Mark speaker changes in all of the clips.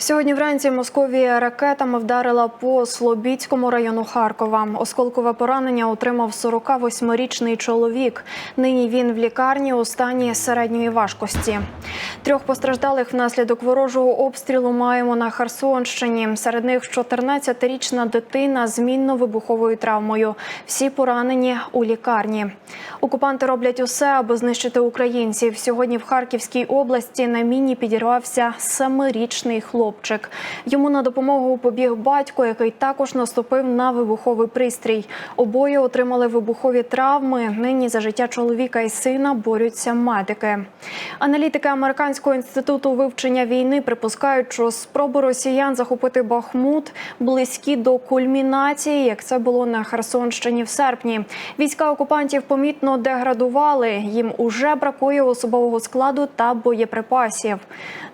Speaker 1: Сьогодні вранці Московія ракетами вдарила по Слобідському району Харкова. Осколкове поранення отримав 48-річний чоловік. Нині він в лікарні у стані середньої важкості. Трьох постраждалих внаслідок ворожого обстрілу маємо на Херсонщині. Серед них 14-річна дитина з мінно-вибуховою травмою. Всі поранені у лікарні. Окупанти роблять усе, аби знищити українців. Сьогодні в Харківській області на міні підірвався семирічний хлопчик. Йому на допомогу побіг батько, який також наступив на вибуховий пристрій. Обоє отримали вибухові травми. Нині за життя чоловіка і сина борються медики. Аналітики американського інституту вивчення війни припускають, що спроби росіян захопити Бахмут близькі до кульмінації, як це було на Херсонщині в серпні. Війська окупантів помітно деградували. Їм уже бракує особового складу та боєприпасів.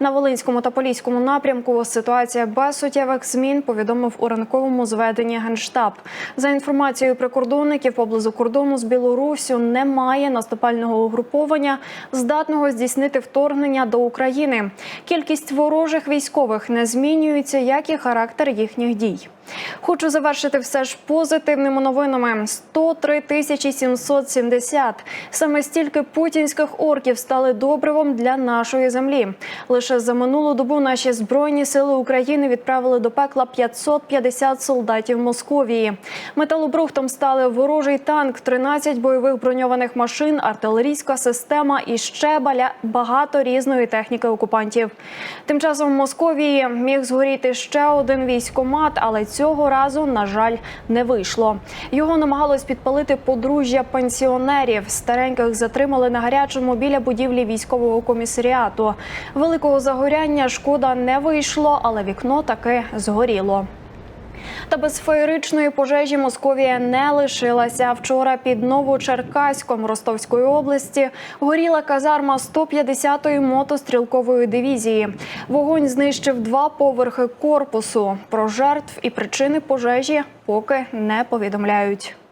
Speaker 1: На Волинському та Поліському напрямку ситуація без суттєвих змін повідомив у ранковому зведенні Генштаб. За інформацією прикордонників, поблизу кордону з Білоруссю немає наступального угруповання, здатного здійснити вторгнення до України. Кількість ворожих військових не змінюється, як і характер їхніх дій. Хочу завершити все ж позитивними новинами: 103 тисячі 770. Саме стільки путінських орків стали добривом для нашої землі. Лише за минулу добу наші збройні сили України відправили до пекла 550 солдатів Московії. Металобрухтом стали ворожий танк, 13 бойових броньованих машин, артилерійська система і ще баля- багато різної техніки окупантів. Тим часом в Московії міг згоріти ще один військомат, але цього разу, на жаль, не вийшло. Його намагалось підпалити подружжя пенсіонерів. Стареньких затримали на гарячому біля будівлі військового комісаріату. Великого загоряння шкода не вийшло, але вікно таки згоріло. Та без феєричної пожежі Московія не лишилася. Вчора під Новочеркаськом Ростовської області горіла казарма 150-ї мотострілкової дивізії. Вогонь знищив два поверхи корпусу. Про жертв і причини пожежі поки не повідомляють.